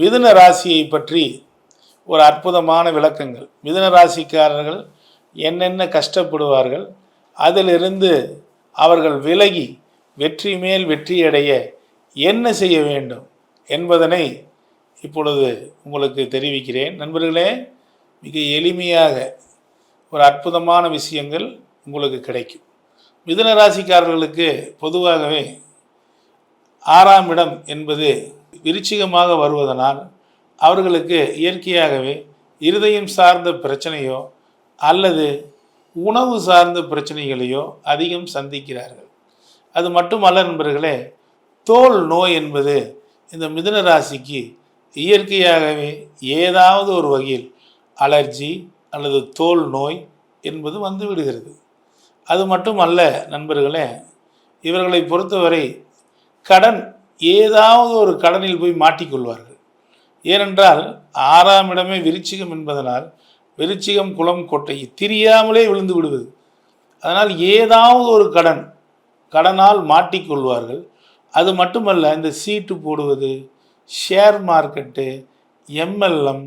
மிதுன ராசியை பற்றி ஒரு அற்புதமான விளக்கங்கள். மிதுன ராசிக்காரர்கள் என்னென்ன கஷ்டப்படுவார்கள் அதிலிருந்து அவர்கள் விலகி வெற்றி மேல் வெற்றியடைய என்ன செய்ய வேண்டும் என்பதனை இப்பொழுது உங்களுக்கு தெரிவிக்கிறேன். நண்பர்களே மிக எளிமையாக ஒரு அற்புதமான விஷயங்கள் உங்களுக்கு கிடைக்கும். மிதுன ராசிக்காரர்களுக்கு பொதுவாகவே ஆறாம் இடம் என்பது விருச்சிகமாக வருவதனால் அவர்களுக்கு இயற்கையாகவே இருதயம் சார்ந்த பிரச்சனையோ அல்லது உணவு சார்ந்த பிரச்சனைகளையோ அதிகம் சந்திக்கிறார்கள். அது மட்டுமல்ல நண்பர்களே தோல் நோய் என்பது இந்த மிதுன ராசிக்கு இயற்கையாகவே ஏதாவது ஒரு வகையில் அலர்ஜி அல்லது தோல் நோய் என்பது வந்து விடுகிறது. அது மட்டுமல்ல நண்பர்களே இவர்களை பொறுத்தவரை கடன் ஏதாவது ஒரு கடனில் போய் மாட்டிக்கொள்வார்கள். ஏனென்றால் ஆறாம் இடமே விருச்சிகம் என்பதனால் விருச்சிகம் குளம் கொட்டை தெரியாமலே விழுந்து விடுவது. அதனால் ஏதாவது ஒரு கடன் கடனால் மாட்டிக்கொள்வார்கள். அது மட்டுமல்ல இந்த சீட்டு போடுவது ஷேர் மார்க்கெட்டு எம்எல்எம்